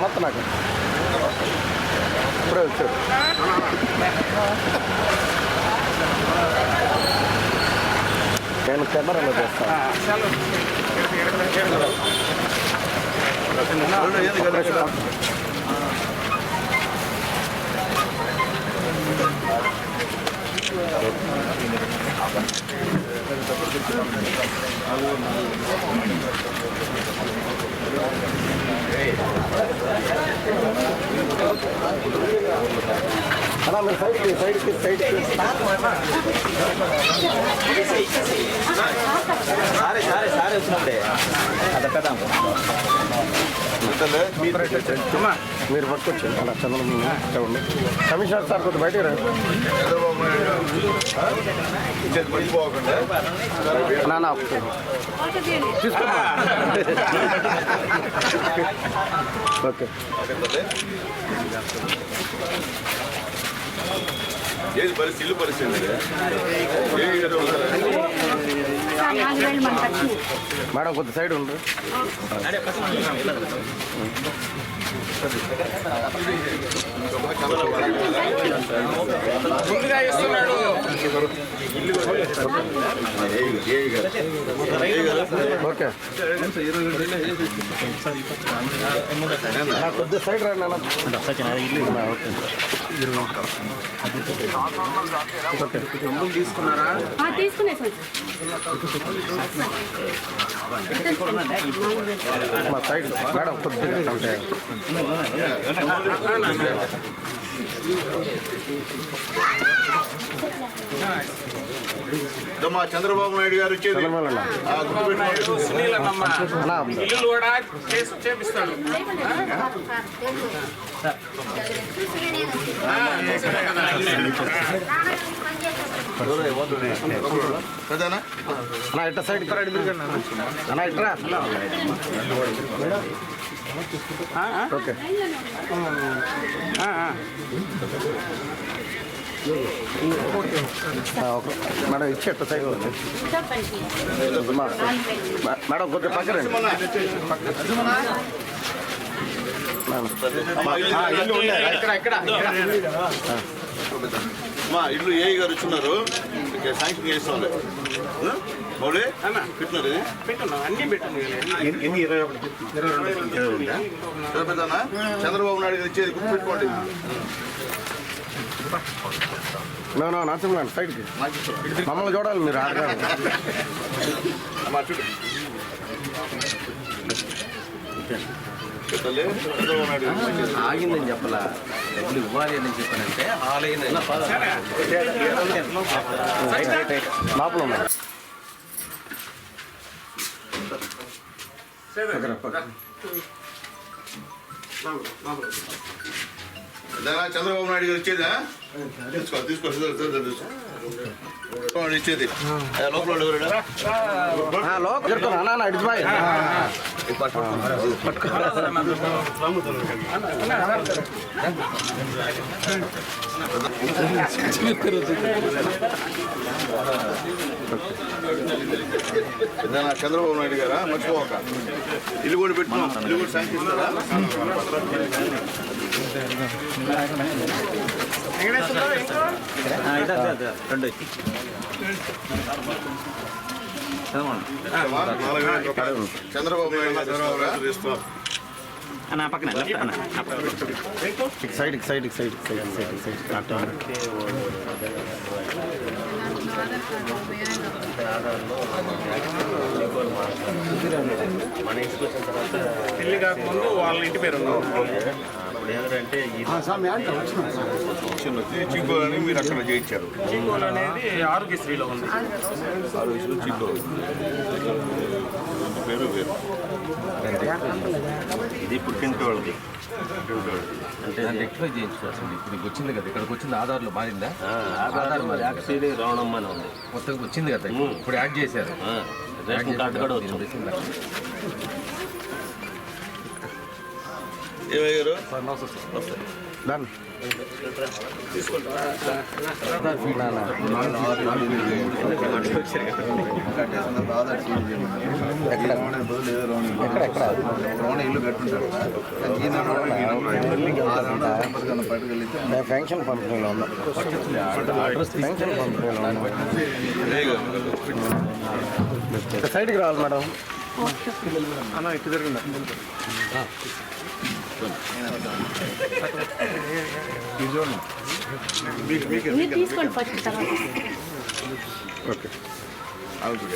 నమస్తే నాకు. ఇప్పుడే వచ్చాడు. నేను కెమెరాలో చేస్తాను. అలా మీరు సైడ్కి సైడ్కి సైడ్కి సారే సారే సారే వచ్చినప్పుడే అది కదా మీరు పట్టుకొచ్చు అలా చంద్రబాబు చూడండి కమిషనర్ సార్ కొద్దిగా బయటకు రండి. నాన్న తీసుకోమ్మా ఓకే ఏది పరిస్థితి ఇల్లు పరిస్థితి నాలుగు మన ఖర్చు మేడం సైడ్ ఉండు ఓకే. నా కొద్ది సైడ్ రండి నాన్న. ఓకే. ఓకే ఆ, తీసుకునే సార్ మా సైడ్ మేడం కొద్దిగా అంటే మా చంద్రబాబు నాయుడు గారు వచ్చేది. ఇల్లు కూడా చేసి చేపిస్తాడు. ఇట్ట సైడ్ ఇట్రా. ఓకే. మేడం ఇచ్చి ఎట్ట సైడ్ మేడం కొద్దిగా పక్కన మా ఇల్లు ఏ గారు ఇక్కడ శాంక్షన్ చేస్తాం పెట్టినారు పెట్టున్నాం అన్ని పెట్టున్నాం చంద్రబాబు నాయుడు గారు ఇచ్చేది గుర్తుపెట్టుకోండి మేము నరసింహ సైడ్కి. మమ్మల్ని చూడాలి మీరు. ఆగిందని చెప్పలా. డబ్బులు ఇవ్వాలి అని చెప్పానంటే ఆలయం లోపల ఉన్నారు పెద్దనా చంద్రబాబు నాయుడు గారు ఇచ్చేదా? తీసుకో తీసుకో ఇచ్చేది. ఆ, లోపల వాడు ఎవరు? ఆ, లోపల జరుపుతున్నా అన్నా అన్నా ఇటు బాయ్ పెద్దనా చంద్రబాబు నాయుడు గారా మర్చిపోక ఇల్లు కూడా పెట్టుకున్నాం ఇల్లు కూడా శాంక్షన్ ఇస్తారా రెండు నాలుగు వేల రూపాయలు. చంద్రబాబు అన్న పక్కన లెఫ్ట్ అన్న side side side side side side పెళ్ళి కాకముందు వాళ్ళ ఇంటి పేరు చిక్కు అని మీరు అక్కడ చేయించారు. చీకోలు అనేది ఆరోగ్యశ్రీలో ఉంది. ఆ రోజులు చిక్కు పేరు పేరు ఇది పుట్టింటి వాళ్ళది. అంటే రెక్టిఫై చేయించుకోవాల్సింది ఇప్పుడు నీకు వచ్చింది కదా ఇక్కడికి వచ్చింది ఆధార్లో మారిందా? ఆధార్ మరి యాక్చువల్లీ రావణమ్మ ఉంది. కొత్తగా వచ్చింది కదా ఇప్పుడు యాడ్ చేశారు. రేషన్ కార్డు కూడా వచ్చింది. ఏమయ్యారు ఇల్లు కట్టుంటాడు నేను ఫంక్షన్ పంపిణీలో ఉన్నా ఫంక్షన్ పంపిణీలో ఉన్నా సైడ్కి రావాలి మేడం. అన్న ఇటు మీరు తీసుకోండి ఫస్ట్ ఓకే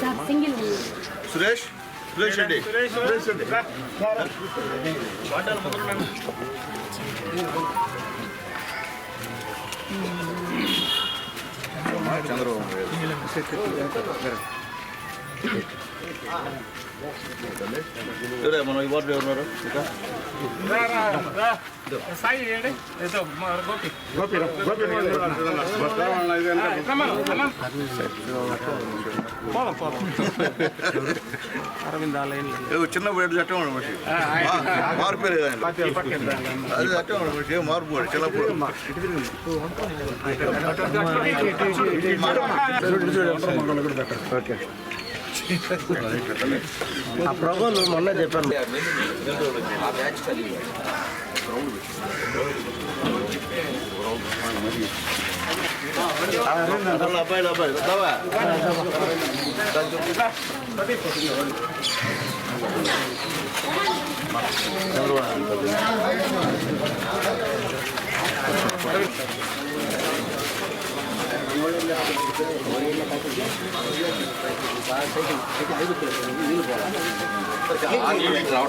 సార్ సింగిల్ ఉంది సురేష్ సురేష్ రెడ్డి చంద్రబాబు మనం ఈ వార్డు ఎవరున్నారు ఇంకా చిన్న బిడ్డ చట్టం ఆయన అది చట్టం మార్పు చిన్నప్పుడు ఓకే ఆ ప్రభులు మొన్న చెప్పాను ఆ బ్యాచ్ కలిగి అసలు అబ్బాయిలు అబ్బాయి వస్తావా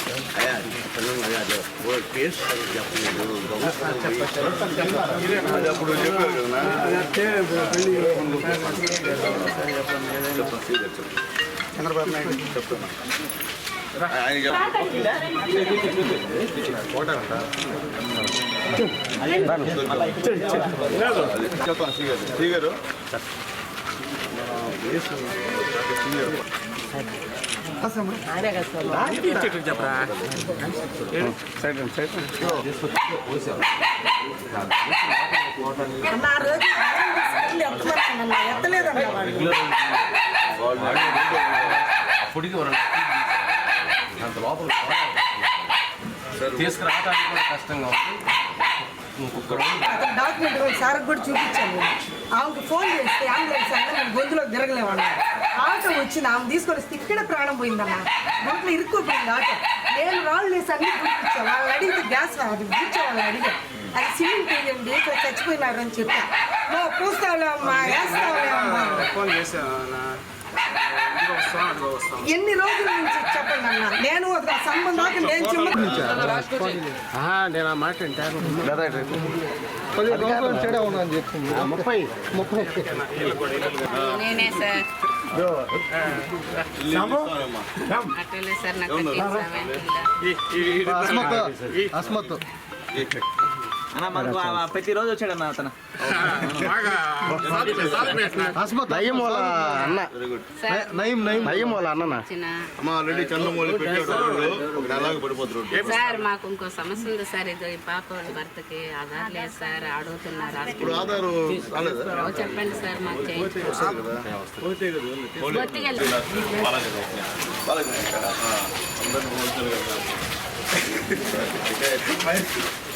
గారు అప్పుడు చెప్పారు కదా చంద్రబాబు నాయుడు చెప్తున్నా అప్పటికి అంత లోపల తీసుకురావడానికి కూడా కష్టంగా ఉంది డాక్యుమెంట్ సార్ కూడా చూపించాను. ఆమెకు ఫోన్ చేస్తే అంబులెన్స్ అంటే నేను గొంతులో తిరగలేమన్నారు. ఆటో వచ్చింది ఆమె తీసుకొని వస్తే ఇక్కడే ప్రాణం పోయిందన్న దాంట్లో ఇరుక్కుపోయింది ఆటో. నేను రాళ్ళు వేసి అన్ని గుర్తించాను. వాళ్ళు అడిగితే గ్యాస్ రాదు. కూర్చో వాళ్ళు అడిగా అది సిమెంట్ వేయండి ఇక్కడ చచ్చిపోయినారు అని చెప్పా పూస్తావులే అమ్మా వేస్తావులే అమ్మా. ఫోన్ చేసావు ఎన్ని రోజుల నుంచి చెప్పండి అన్న నేను ఒక సంబంధం నేను ఆ మాట అంటే ముప్పై ముప్పై నేనే సార్ ఇల్లు ఇస్తానమ్మా. అతను. వాళ్ళ అన్న. వాళ్ళ ఆల్రెడీ చంద్రమౌళి పెట్టాడు సార్. మాకు ఇంకో సమస్య ఉంది సార్. ఇది ఈ పాప వాళ్ళ భర్తకి ఆధార్ లేదు సార్. అడుగుతున్నారు. ఇప్పుడు ఆధారు చెప్పండి సార్ మాకు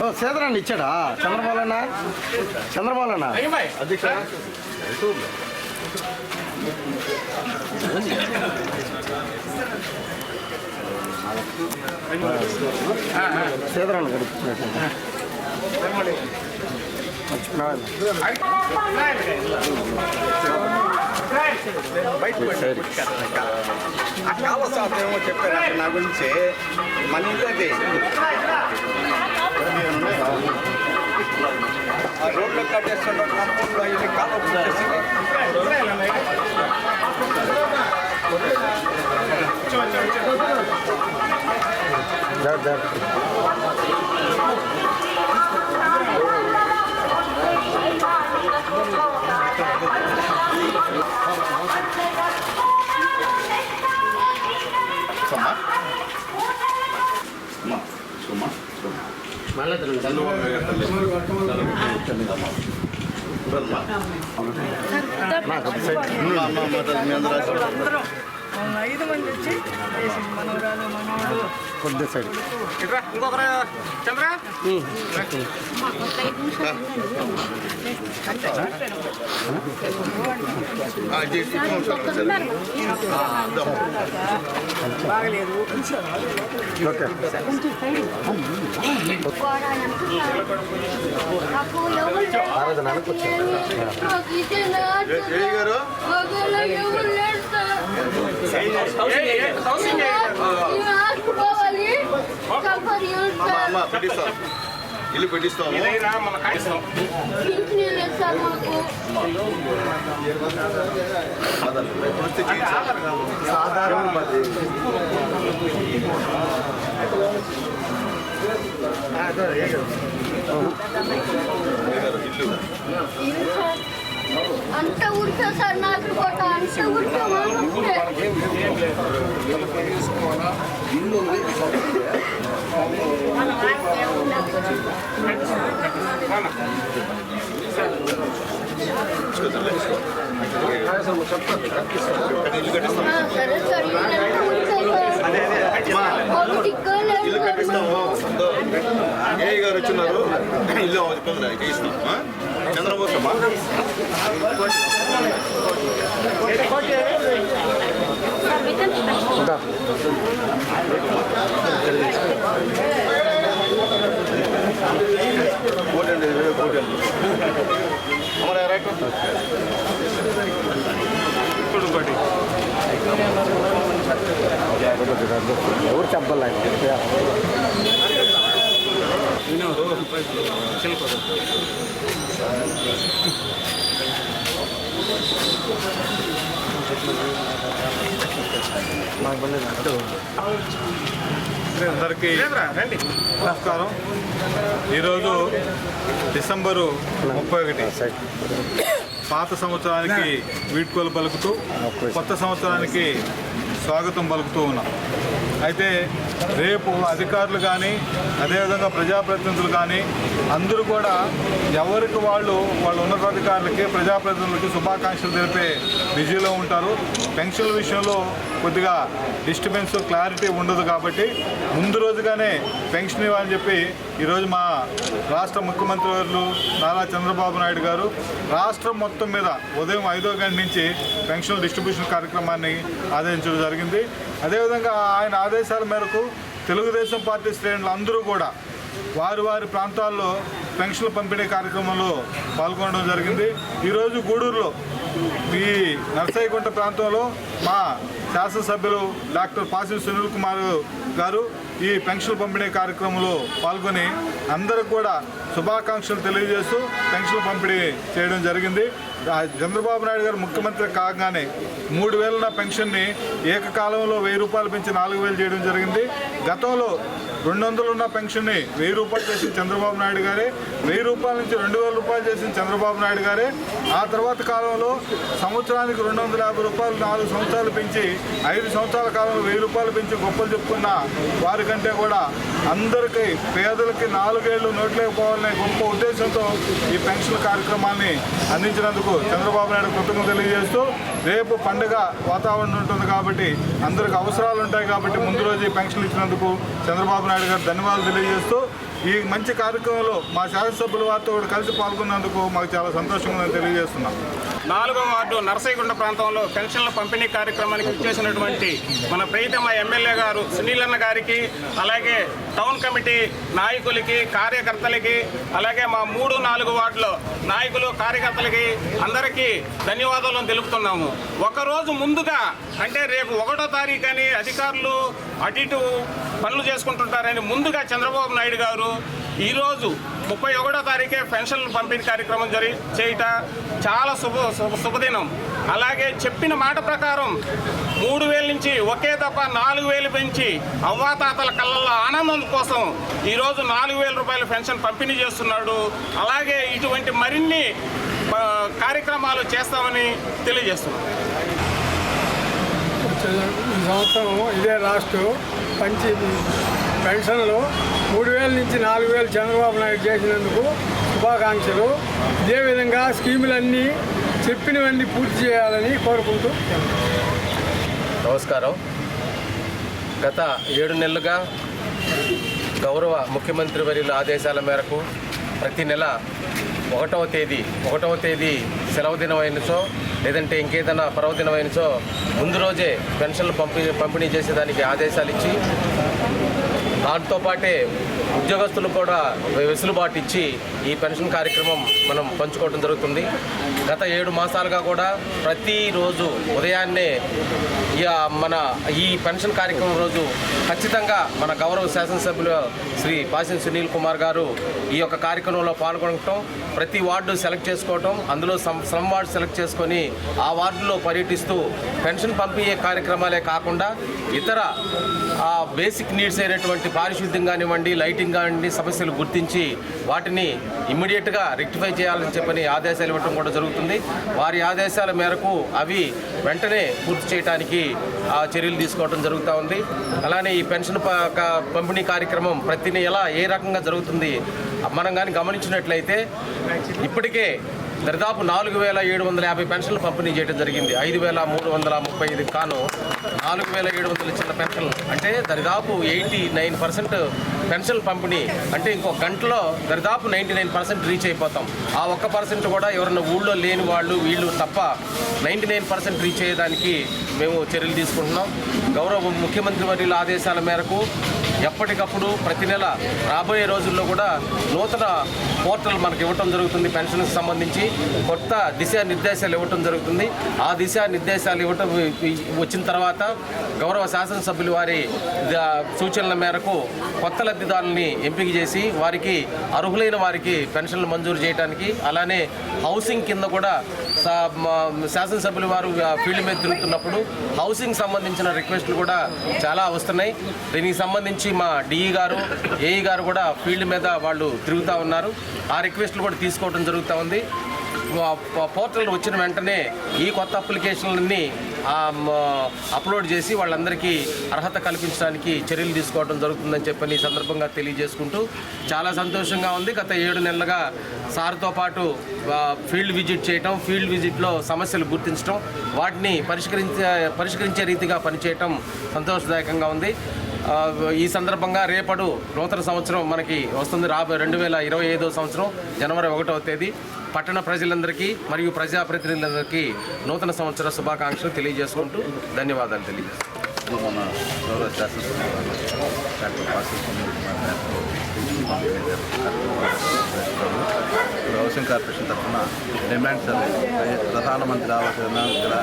ఓ సేదరాన్ని ఇచ్చాడా చంద్రబాబు అన్న చంద్రబాబు అన్న అయ్యబాయ్ సేదరాన్ని గడిపించినట్టు మర్చిపోయినావా? ఆ కాలసాత ఏమో చెప్పారు అక్కడ నా గురించి మన ఇంటి ఆ రోడ్లో కట్టేస్తున్న కాంపౌండ్లో ఇది కాలం దా, దా. సుమ్మా సుమ్మా సుమ్మా అందరూ ఆశీర్వాదం. ఐదు మంది వచ్చి మనవరాలు మనవాడు కొద్ది సైడ్. ఇట్రా ఇంకొకరు చంద్ర. బాగలేదు. ఓకే. ఆరాధన ఏ- పెట్టిస్తాం ఇల్లు పెట్టిస్తాము ఇల్లు అంత ఉడికా సార్ నాకు అంత ఉడికా ఇల్లు ఇల్లు కట్టిస్తాము ఏ గారు వచ్చినారు ఇల్లు ఇబ్బంది చేయిస్తాం ఆ? చంద్రబోసమ్మా అమ్మా దా. కోటి అండి ఇరవై కోటి అండి అమరా రైట్ ఎవరు చెప్పాలి అందరికీ లేదురా అందరికీ నమస్కారం. ఈరోజు డిసెంబరు ముప్పై ఒకటి. పాత సంవత్సరానికి వీడ్కోలు పలుకుతూ కొత్త సంవత్సరానికి స్వాగతం పలుకుతూ ఉన్నాం. అయితే రేపు అధికారులు కానీ అదేవిధంగా ప్రజాప్రతినిధులు కానీ అందరూ కూడా ఎవరికి వాళ్ళు వాళ్ళు ఉన్నతాధికారులకి ప్రజాప్రతినిధులకి శుభాకాంక్షలు తెలిపే బిజీలో ఉంటారు. పెన్షన్ల విషయంలో కొద్దిగా డిస్టర్బెన్స్ క్లారిటీ ఉండదు కాబట్టి ముందు రోజుగానే పెన్షన్ ఇవ్వాలని చెప్పి ఈరోజు మా రాష్ట్ర ముఖ్యమంత్రి వర్యులు నారా చంద్రబాబు నాయుడు గారు రాష్ట్రం మొత్తం మీద ఉదయం ఐదో గంట నుంచి పెన్షన్ డిస్ట్రిబ్యూషన్ కార్యక్రమాన్ని ఆదేశించడం జరిగింది. అదేవిధంగా ఆయన ఆదేశాల మేరకు తెలుగుదేశం పార్టీ శ్రేణులు అందరూ కూడా వారి వారి ప్రాంతాల్లో పెన్షన్లు పంపిణీ కార్యక్రమంలో పాల్గొనడం జరిగింది. ఈరోజు గూడూరులో ఈ నర్సయ్యగుంట ప్రాంతంలో మా శాసనసభ్యులు డాక్టర్ పాసి సునీల్ కుమార్ గారు ఈ పెన్షన్ పంపిణీ కార్యక్రమంలో పాల్గొని అందరూ కూడా శుభాకాంక్షలు తెలియజేస్తూ పెన్షన్ పంపిణీ చేయడం జరిగింది. చంద్రబాబు నాయుడు గారు ముఖ్యమంత్రి కాగానే మూడు వేల పెన్షన్ని ఏకకాలంలో వెయ్యి రూపాయలు పెంచి నాలుగు వేలు చేయడం జరిగింది. గతంలో రెండు వందలు ఉన్న పెన్షన్ని వెయ్యి రూపాయలు చేసిన చంద్రబాబు నాయుడు గారే వెయ్యి రూపాయల నుంచి రెండు వేల రూపాయలు చేసిన చంద్రబాబు నాయుడు గారే ఆ తర్వాత కాలంలో సంవత్సరానికి రెండు వందల యాభై రూపాయలు నాలుగు సంవత్సరాలు పెంచి ఐదు సంవత్సరాల కాలంలో వెయ్యి రూపాయలు పెంచి గొప్పలు చెప్పుకున్న కంటే కూడా అందరికీ పేదలకి నాలుగేళ్ళు నోట్లేకపోవాలనే గొప్ప ఉద్దేశంతో ఈ పెన్షన్ కార్యక్రమాన్ని అందించినందుకు చంద్రబాబు నాయుడు కృతజ్ఞత తెలియజేస్తూ రేపు పండుగ వాతావరణం ఉంటుంది కాబట్టి అందరికి అవసరాలు ఉంటాయి కాబట్టి ముందు రోజు ఈ పెన్షన్లు ఇచ్చినందుకు చంద్రబాబు నాయుడు గారు ధన్యవాదాలు తెలియజేస్తూ ఈ మంచి కార్యక్రమంలో మా శాసనసభ్యుల వారితో కూడా కలిసి పాల్గొన్నందుకు మాకు చాలా సంతోషంగా తెలియజేస్తున్నాం. నాలుగో వార్డు నరసయ్యగుండ ప్రాంతంలో పెన్షన్ల పంపిణీ కార్యక్రమానికి ఇచ్చేసినటువంటి మన ప్రీతమ ఎమ్మెల్యే గారు సునీలన్న గారికి అలాగే టౌన్ కమిటీ నాయకులకి కార్యకర్తలకి అలాగే మా మూడు నాలుగు వార్డులో నాయకులు కార్యకర్తలకి అందరికీ ధన్యవాదాలు తెలుపుతున్నాము. ఒకరోజు ముందుగా అంటే రేపు ఒకటో తారీఖు అని అధికారులు అటు ఇటు పనులు చేసుకుంటుంటారని ముందుగా చంద్రబాబు నాయుడు గారు ఈరోజు ముప్పై ఒకటో తారీఖే పెన్షన్లు పంపిణీ కార్యక్రమం జరి చేయట చాలా శుభ శుభ శుభదినం. అలాగే చెప్పిన మాట ప్రకారం మూడు వేల నుంచి ఒకే తప్ప నాలుగు వేలు పెంచి అవ్వాతాతల కళ్ళల్లో ఆనందం కోసం ఈరోజు నాలుగు వేల రూపాయల పెన్షన్ పంపిణీ చేస్తున్నాడు. అలాగే ఇటువంటి మరిన్ని కార్యక్రమాలు చేస్తామని తెలియజేస్తున్నాం. ఈ సంవత్సరం ఇదే లాస్ట్ పంచి పెన్షన్లు. మూడు వేల నుంచి నాలుగు వేలు చంద్రబాబు నాయుడు చేసినందుకు శుభాకాంక్షలు. ఇదే విధంగా స్కీములన్నీ చెప్పినవన్నీ పూర్తి చేయాలని కోరుకుంటూ నమస్కారం. గత ఏడు నెలలుగా గౌరవ ముఖ్యమంత్రి వర్యుల ఆదేశాల మేరకు ప్రతి నెల ఒకటవ తేదీ ఒకటవ తేదీ సెలవు దినమైనచో లేదంటే ఇంకేదైనా పర్వదినం ముందు రోజే పెన్షన్లు పంపిణీ పంపిణీ చేసేదానికి ఆదేశాలు ఇచ్చి దాంతోపాటే ఉద్యోగస్తులు కూడా వెసులుబాటు ఇచ్చి ఈ పెన్షన్ కార్యక్రమం మనం పంచుకోవడం జరుగుతుంది. గత ఏడు మాసాలుగా కూడా ప్రతిరోజు ఉదయాన్నే మన ఈ పెన్షన్ కార్యక్రమం రోజు ఖచ్చితంగా మన గౌరవ శాసనసభ్యులు శ్రీ పాసిన్ సునీల్ కుమార్ గారు ఈ యొక్క కార్యక్రమంలో పాల్గొనటం ప్రతి వార్డు సెలెక్ట్ చేసుకోవటం అందులో సమ్ సమ్ వార్డు సెలెక్ట్ చేసుకొని ఆ వార్డులో పర్యటిస్తూ పెన్షన్ పంపిణీ కార్యక్రమాలే కాకుండా ఇతర ఆ బేసిక్ నీడ్స్ అయినటువంటి పారిశుద్ధ్యం కానివ్వండి లైటింగ్ కానివ్వండి సమస్యలు గుర్తించి వాటిని ఇమ్మీడియట్గా రెక్టిఫై చేయాలని చెప్పని ఆదేశాలు ఇవ్వడం కూడా జరుగుతుంది. వారి ఆదేశాల మేరకు అవి వెంటనే పూర్తి చేయడానికి ఆ చర్యలు తీసుకోవడం జరుగుతూ ఉంది. అలానే ఈ పెన్షన్ ప- క- పంపిణీ కార్యక్రమం ప్రతి నెల ఏ రకంగా జరుగుతుంది మనం కానీ గమనించినట్లయితే ఇప్పటికే దరిదాపు నాలుగు వేల ఏడు వందల యాభై పెన్షన్లు పంపిణీ చేయడం జరిగింది. ఐదు వేల మూడు వందల ముప్పై ఐదు కాను నాలుగు వేల ఏడు వందల చిన్న పెన్షన్లు. అంటే దరిదాపు ఎయిటీ నైన్ పర్సెంట్ పెన్షన్లు పంపిణీ. అంటే ఇంకో గంటలో దరిదాపు నైంటీ నైన్ పర్సెంట్ రీచ్ అయిపోతాం. ఆ ఒక్క పర్సెంట్ కూడా ఎవరైనా ఊళ్ళో లేని వాళ్ళు వీళ్ళు తప్ప నైంటీ నైన్ పర్సెంట్ రీచ్ అయ్యేదానికి మేము చర్యలు తీసుకుంటున్నాం. గౌరవ ముఖ్యమంత్రి వర్యుల ఆదేశాల మేరకు ఎప్పటికప్పుడు ప్రతి నెల రాబోయే రోజుల్లో కూడా నూతన పోర్టల్ మనకి ఇవ్వటం జరుగుతుంది. పెన్షన్కి సంబంధించి కొత్త దిశానిర్దేశాలు ఇవ్వటం జరుగుతుంది. ఆ దిశానిర్దేశాలు ఇవ్వటం వచ్చిన తర్వాత గౌరవ శాసనసభ్యులు వారి సూచనల మేరకు కొత్త లబ్ధిదారుల్ని ఎంపిక చేసి వారికి అర్హులైన వారికి పెన్షన్లు మంజూరు చేయడానికి అలానే హౌసింగ్ కింద కూడా సా- శాసనసభ్యులు వారు ఫీల్డ్ మీద తిరుగుతున్నప్పుడు హౌసింగ్ సంబంధించిన రిక్వెస్ట్లు కూడా చాలా వస్తున్నాయి. దీనికి సంబంధించి మా డిఈ గారు ఏఈ గారు కూడా ఫీల్డ్ మీద వాళ్ళు తిరుగుతూ ఉన్నారు. ఆ రిక్వెస్ట్లు కూడా తీసుకోవడం జరుగుతూ ఉంది. పోర్టల్ వచ్చిన వెంటనే ఈ కొత్త అప్లికేషన్లన్నీ అప్లోడ్ చేసి వాళ్ళందరికీ అర్హత కల్పించడానికి చర్యలు తీసుకోవడం జరుగుతుందని చెప్పని ఈ సందర్భంగా తెలియజేసుకుంటూ చాలా సంతోషంగా ఉంది. గత ఏడు నెలలుగా సార్తో పాటు ఫీల్డ్ విజిట్ చేయటం ఫీల్డ్ విజిట్లో సమస్యలు గుర్తించడం వాటిని పరిష్కరించే పరిష్కరించే రీతిగా పనిచేయటం సంతోషదాయకంగా ఉంది. ఈ సందర్భంగా రేపడు నూతన సంవత్సరం మనకి వస్తుంది. రాబోయే రెండు వేల ఇరవై ఐదో సంవత్సరం జనవరి ఒకటవ తేదీ. పట్టణ ప్రజలందరికీ మరియు ప్రజాప్రతినిధులందరికీ నూతన సంవత్సర శుభాకాంక్షలు తెలియజేసుకుంటూ ధన్యవాదాలు తెలియజేస్తున్నాను మన గౌరవ డాక్టర్ పాసి సునీల్ కుమార్ గారు ఇప్పుడు హౌసింగ్ కార్పొరేషన్ తరఫున demand survey Pradhan Mantri Awas Yojana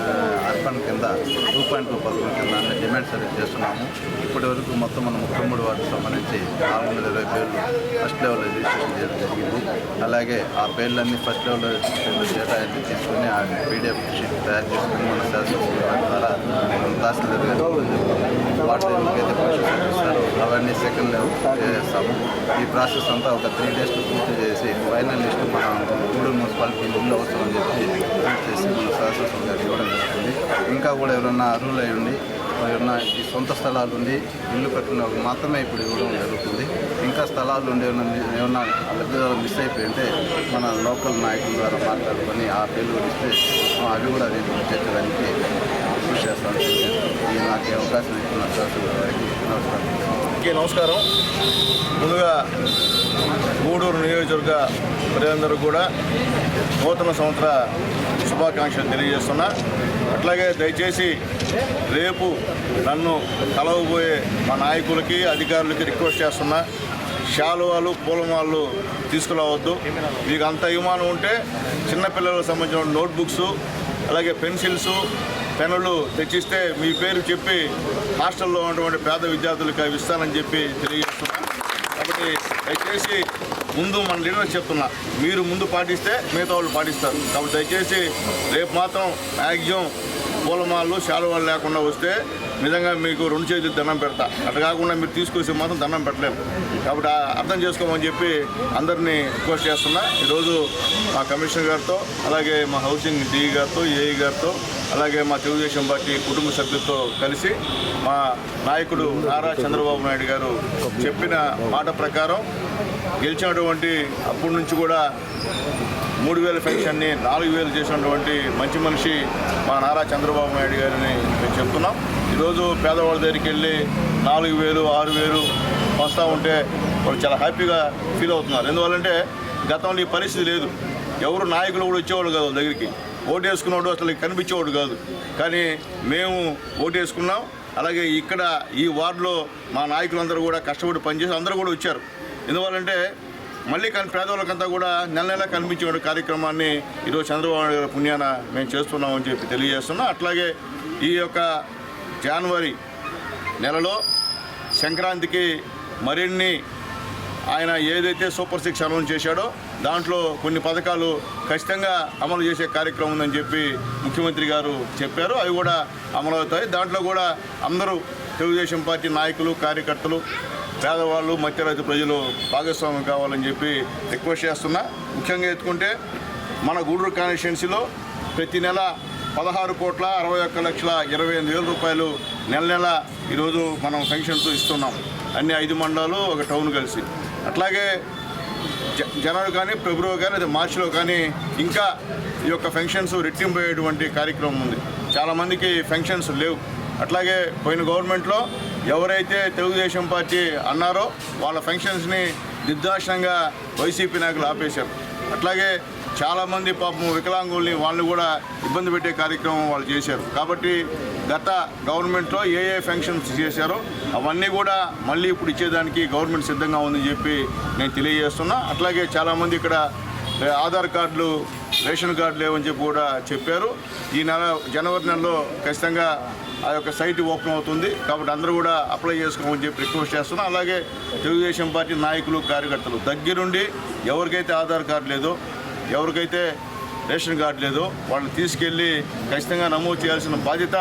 urban కింద టూ పాయింట్ టూ పథకం కింద అన్ని డిమాండ్ సర్వే చేస్తున్నాము. ఇప్పటి వరకు మొత్తం మనం ముప్పై మూడు వార్డు సంబంధించి నాలుగు వందల ఇరవై పేర్లు ఫస్ట్ లెవెల్ రిజిస్ట్రేషన్ చేయడం జరిగింది. అలాగే ఆ పేర్లన్నీ ఫస్ట్ లెవెల్ రిజిస్ట్రేషన్ డేటా అన్ని తీసుకుని ఆ పీడిఎఫ్ షీట్ తయారు చేసుకుని మన శాసనసభ ద్వారా మన తహసీల్దార్ గారు వాటర్ అయితే ప్రొసెస్ ఇస్తారు అవన్నీ సెకండ్ లెవెల్ చేస్తాము ఈ ప్రాసెస్ అంతా ఒక త్రీ డేస్లో పూర్తి చేసి ఫైనల్ లిస్ట్ మన గూడూరు మున్సిపాలిటీ ఇల్లు అవసరం చెప్పి పూర్తి చేసి మన శాసనసభ గారికి ఇవ్వడం జరుగుతుంది ఇంకా కూడా ఎవరన్నా అర్హులు అయి ఉండి ఎవరన్నా ఈ సొంత స్థలాలు ఉండి ఇల్లు కట్టిన మాత్రమే ఇప్పుడు ఇవ్వడం జరుగుతుంది. ఇంకా స్థలాలు ఉండి ఏమన్నా లబ్ధిదారులు మిస్ అయిపోయి ఉంటే మన లోకల్ నాయకుల ద్వారా మాట్లాడుకొని ఆ పేర్లు ఇస్తే అవి కూడా రేపు చేర్చడానికి కృషి చేస్తాను ఈ నాకు అవకాశం ఇచ్చిన శాసన గారికి నమస్కారం నమస్కారం. ముందుగా గూడూరు నియోజకవర్గ ప్రజలందరూ కూడా నూతన సంవత్సర శుభాకాంక్షలు తెలియజేస్తున్నా. అట్లాగే దయచేసి రేపు నన్ను కలవబోయే మా నాయకులకి అధికారులకి రిక్వెస్ట్ చేస్తున్నా. శాలువాలు పూలమాలు తీసుకురావద్దు. మీకు అంత అభిమానం ఉంటే చిన్నపిల్లలకు సంబంధించిన నోట్బుక్స్ అలాగే పెన్సిల్స్ పెన్నులు తెచ్చిస్తే మీ పేరు చెప్పి హాస్టల్లో ఉన్నటువంటి పేద విద్యార్థులకు అవి ఇస్తానని చెప్పి తెలియజేస్తున్నాను. కాబట్టి దయచేసి ముందు మన లీడర్ చెప్తున్నా మీరు ముందు పాటిస్తే మిగతా వాళ్ళు పాటిస్తారు. కాబట్టి దయచేసి రేపు మాత్రం మ్యాక్సిమం పూలమాలు శాలువాలు లేకుండా వస్తే నిజంగా మీకు రెండు చేతులు దండం పెడతా. అట్లా కాకుండా మీరు తీసుకొస్తే మాత్రం దండం పెట్టలేము. కాబట్టి ఆ అర్థం చేసుకోమని చెప్పి అందరినీ రిక్వెస్ట్ చేస్తున్నా. ఈరోజు మా కమిషనర్ గారితో అలాగే మా హౌసింగ్ డిఈ గారితో ఏఈ గారితో అలాగే మా తెలుగుదేశం పార్టీ కుటుంబ సభ్యులతో కలిసి మా నాయకుడు నారా చంద్రబాబు నాయుడు గారు చెప్పిన మాట ప్రకారం గెలిచినటువంటి అప్పటి నుంచి కూడా మూడు వేల పెన్షన్ని నాలుగు వేలు చేసినటువంటి మంచి మనిషి మా నారా చంద్రబాబు నాయుడు గారిని మేము చెప్తున్నాం. ఈరోజు పేదవాళ్ళ దగ్గరికి వెళ్ళి నాలుగు వేలు ఆరు వేలు వస్తూ ఉంటే వాళ్ళు చాలా హ్యాపీగా ఫీల్ అవుతున్నారు. ఎందువల్లంటే గతంలో ఈ పరిస్థితి లేదు. ఎవరు నాయకులు కూడా వచ్చేవాళ్ళు కాదు దగ్గరికి. ఓటు వేసుకున్నవాడు అసలు కనిపించేవాడు కాదు. కానీ మేము ఓటు వేసుకున్నాం అలాగే ఇక్కడ ఈ వార్డులో మా నాయకులందరూ కూడా కష్టపడి పనిచేసి అందరూ కూడా వచ్చారు. ఎందువల్లంటే మళ్ళీ కానీ పేదవాళ్ళకంతా కూడా నెల నెల కనిపించే కార్యక్రమాన్ని ఈరోజు చంద్రబాబు నాయుడు గారి పుణ్యాన మేము చేస్తున్నామని చెప్పి తెలియజేస్తున్నాం. అట్లాగే ఈ యొక్క జనవరి నెలలో సంక్రాంతికి మరిన్ని ఆయన ఏదైతే సూపర్ సిక్స్ అనౌన్స్ చేశాడో దాంట్లో కొన్ని పథకాలు ఖచ్చితంగా అమలు చేసే కార్యక్రమం ఉందని చెప్పి ముఖ్యమంత్రి గారు చెప్పారు. అవి కూడా అమలు అవుతాయి దాంట్లో కూడా అందరూ తెలుగుదేశం పార్టీ నాయకులు కార్యకర్తలు పేదవాళ్ళు మధ్యరైతు ప్రజలు భాగస్వామ్యం కావాలని చెప్పి రిక్వెస్ట్ చేస్తున్నా. ముఖ్యంగా ఎత్తుకుంటే మన గూడూరు కాన్స్టిట్యున్సీలో ప్రతి నెల పదహారు కోట్ల అరవై ఒక్క లక్షల ఇరవై ఎనిమిది వేల రూపాయలు నెల నెల ఈరోజు మనం పెన్షన్స్ ఇస్తున్నాం. అన్ని ఐదు మండలాలు ఒక టౌన్ కలిసి. అట్లాగే జ- జనవరి కానీ ఫిబ్రవరి కానీ లేదా మార్చిలో కానీ ఇంకా ఈ యొక్క ఫంక్షన్స్ రెట్టింపోయేటువంటి కార్యక్రమం ఉంది. చాలామందికి ఫంక్షన్స్ లేవు. అట్లాగే పోయిన గవర్నమెంట్లో ఎవరైతే తెలుగుదేశం పార్టీ అన్నారో వాళ్ళ ఫంక్షన్స్ని నిర్దాక్షణంగా వైసీపీ నాయకులు ఆపేశారు. అట్లాగే చాలామంది పాపం వికలాంగుల్ని వాళ్ళు కూడా ఇబ్బంది పెట్టే కార్యక్రమం వాళ్ళు చేశారు. కాబట్టి గత గవర్నమెంట్లో ఏ ఏ ఫంక్షన్స్ చేశారో అవన్నీ కూడా మళ్ళీ ఇప్పుడు ఇచ్చేదానికి గవర్నమెంట్ సిద్ధంగా ఉందని చెప్పి నేను తెలియజేస్తున్నా. అట్లాగే చాలామంది ఇక్కడ ఆధార్ కార్డులు రేషన్ కార్డులు లేవని చెప్పి కూడా చెప్పారు. ఈ నెల జనవరి నెలలో ఖచ్చితంగా ఆ యొక్క సైట్ ఓపెన్ అవుతుంది కాబట్టి అందరూ కూడా అప్లై చేసుకోమని చెప్పి రిక్వెస్ట్ చేస్తున్నాం. అలాగే తెలుగుదేశం పార్టీ నాయకులు కార్యకర్తలు దగ్గరుండి ఎవరికైతే ఆధార్ కార్డు లేదో ఎవరికైతే రేషన్ కార్డు లేదో వాళ్ళని తీసుకెళ్ళి ఖచ్చితంగా నమోదు చేయాల్సిన బాధ్యత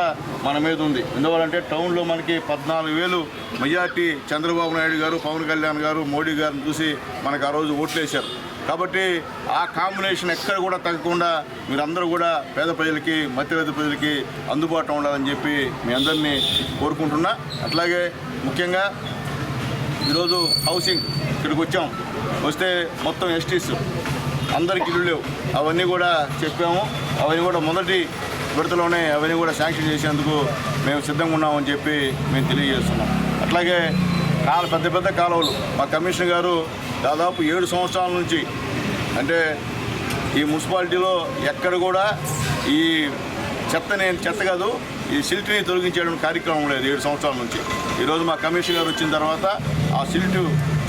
మన మీద ఉంది. ఎందువల్లంటే టౌన్లో మనకి పద్నాలుగు వేలు మెజార్టీ చంద్రబాబు నాయుడు గారు పవన్ కళ్యాణ్ గారు మోడీ గారిని చూసి మనకు ఆ రోజు ఓట్లేశారు. కాబట్టి ఆ కాంబినేషన్ ఎక్కడ కూడా తగ్గకుండా మీరందరూ కూడా పేద ప్రజలకి మధ్యవేద ప్రజలకి అందుబాటులో ఉండాలని చెప్పి మీ అందరినీ కోరుకుంటున్నా. అట్లాగే ముఖ్యంగా ఈరోజు హౌసింగ్ ఇక్కడికి వచ్చాం. వస్తే మొత్తం ఎస్టీస్ అందరికి ఇల్లు లేవు. అవన్నీ కూడా చెప్పాము. అవన్నీ కూడా మొదటి విడతలోనే అవన్నీ కూడా శాంక్షన్ చేసేందుకు మేము సిద్ధంగా ఉన్నామని చెప్పి మేము తెలియజేస్తున్నాం. అట్లాగే కాలు పెద్ద పెద్ద కాలువలు. మా కమిషనర్ గారు దాదాపు ఏడు సంవత్సరాల నుంచి అంటే ఈ మున్సిపాలిటీలో ఎక్కడ కూడా ఈ చెత్తని చెత్త కాదు ఈ సిల్ట్ని తొలగించేయడం కార్యక్రమం లేదు ఏడు సంవత్సరాల నుంచి. ఈరోజు మా కమిషనర్ గారు వచ్చిన తర్వాత ఆ సిల్ట్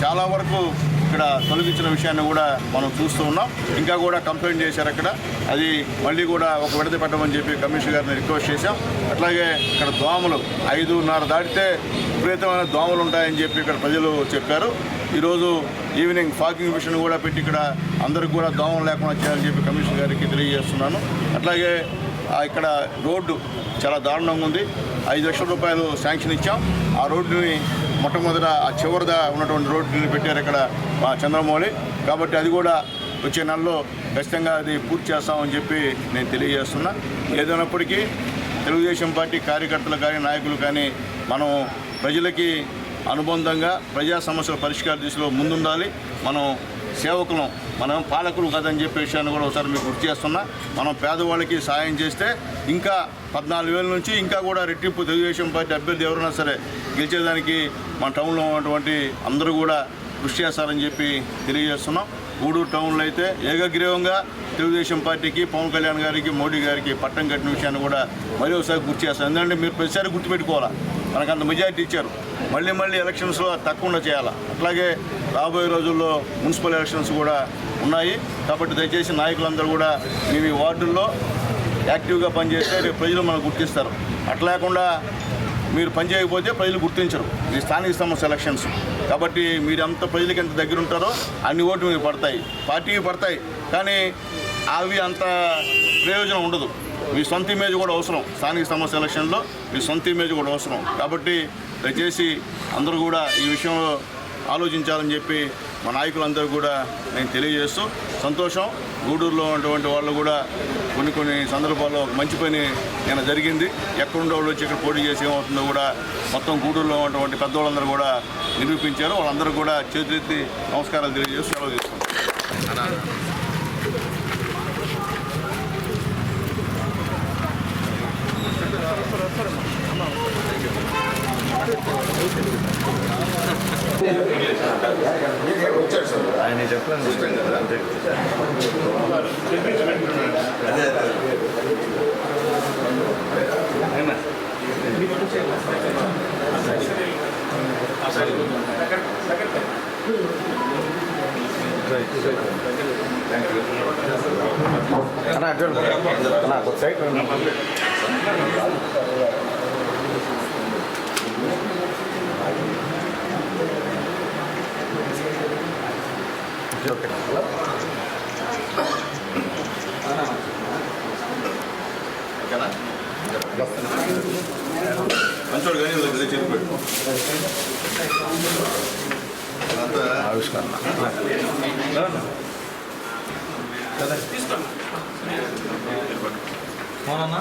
చాలా వరకు ఇక్కడ తొలగించిన విషయాన్ని కూడా మనం చూస్తూ ఉన్నాం. ఇంకా కూడా కంప్లైంట్ చేశారు అక్కడ. అది మళ్ళీ కూడా ఒక విడత పెట్టమని చెప్పి కమిషనర్ గారిని రిక్వెస్ట్ చేశాం. అట్లాగే ఇక్కడ దోమలు ఐదున్నర దాటితే విపరీతమైన దోమలు ఉంటాయని చెప్పి ఇక్కడ ప్రజలు చెప్పారు. ఈరోజు ఈవినింగ్ ఫాకింగ్ మిషన్ కూడా పెట్టి ఇక్కడ అందరికి కూడా దోమలు లేకుండా చేయాలని చెప్పి కమిషనర్ గారికి తెలియజేస్తున్నాను. అట్లాగే ఇక్కడ రోడ్డు చాలా దారుణంగా ఉంది. ఐదు లక్షల రూపాయలు శాంక్షన్ ఇచ్చాం. ఆ రోడ్డుని మొట్టమొదట ఆ చివరిదా ఉన్నటువంటి రోడ్డుని పెట్టారు ఇక్కడ మా చంద్రమౌళి. కాబట్టి అది కూడా వచ్చే నెలలో ఖచ్చితంగా అది పూర్తి చేస్తామని చెప్పి నేను తెలియజేస్తున్నా. ఏదైనప్పటికీ తెలుగుదేశం పార్టీ కార్యకర్తలు కానీ నాయకులు కానీ మనం ప్రజలకి అనుబంధంగా ప్రజా సమస్యల పరిష్కార దిశలో ముందుండాలి. మనం సేవకులం మనం పాలకులు కదని చెప్పే విషయాన్ని కూడా ఒకసారి మీకు గుర్తు చేస్తున్నా. మనం పేదవాళ్ళకి సాయం చేస్తే ఇంకా పద్నాలుగు వేల నుంచి ఇంకా కూడా రెట్టింపు తెలుగుదేశం పార్టీ అభ్యర్థి ఎవరైనా సరే గెలిచేదానికి మా టౌన్లో ఉన్నటువంటి అందరూ కూడా కృషి చేస్తారని చెప్పి తెలియజేస్తున్నాం. గూడూరు టౌన్లో అయితే ఏకగ్రీవంగా తెలుగుదేశం పార్టీకి పవన్ కళ్యాణ్ గారికి మోడీ గారికి పట్టం కట్టిన విషయాన్ని కూడా మరీ ఒకసారి గుర్తు చేస్తాం. ఎందుకంటే మీరు ప్రతిసారి గుర్తుపెట్టుకోవాలా? మనకు అంత మెజార్టీ ఇచ్చారు. మళ్ళీ మళ్ళీ ఎలక్షన్స్లో తక్కువగా చేయాలి? అట్లాగే రాబోయే రోజుల్లో మున్సిపల్ ఎలక్షన్స్ కూడా ఉన్నాయి. కాబట్టి దయచేసి నాయకులందరూ కూడా మీ వార్డుల్లో యాక్టివ్గా పనిచేస్తే రేపు ప్రజలు మనకు గుర్తిస్తారు. అట్లా లేకుండా మీరు పనిచేయకపోతే ప్రజలు గుర్తించరు. ఇది స్థానిక సంస్థ ఎలక్షన్స్. కాబట్టి మీరు ఎంత ప్రజలకి ఎంత దగ్గర ఉంటారో అన్ని ఓట్లు మీకు పడతాయి. పార్టీకి పడతాయి. కానీ అవి అంత ప్రయోజనం ఉండదు. మీ సొంత ఇమేజ్ కూడా అవసరం. స్థానిక సంస్థ ఎలక్షన్లో మీ సొంత ఇమేజ్ కూడా అవసరం. కాబట్టి దయచేసి అందరూ కూడా ఈ విషయంలో ఆలోచించాలని చెప్పి మా నాయకులందరూ కూడా నేను తెలియజేస్తూ సంతోషం. గూడూరులో ఉన్నటువంటి వాళ్ళు కూడా కొన్ని కొన్ని సందర్భాల్లో ఒక మంచి పని నేను జరిగింది ఎక్కడుండే వాళ్ళు వచ్చి ఇక్కడ పోటీ చేసి ఏమవుతుందో కూడా మొత్తం గూడూరులో ఉన్నటువంటి పెద్దవాళ్ళందరూ కూడా నిరూపించారు. వాళ్ళందరూ కూడా చేతులెత్తి నమస్కారాలు తెలియజేసి సెలవు తీసుకుంటాం ఆయన చెప్పండి అన్నా అటు చూడు. అన్నా ఒక సైడ్ ఓకే. ఓకేనా మంచోడు కానీ వీళ్ళకి ఆవిష్కరణ ఏమన్నా?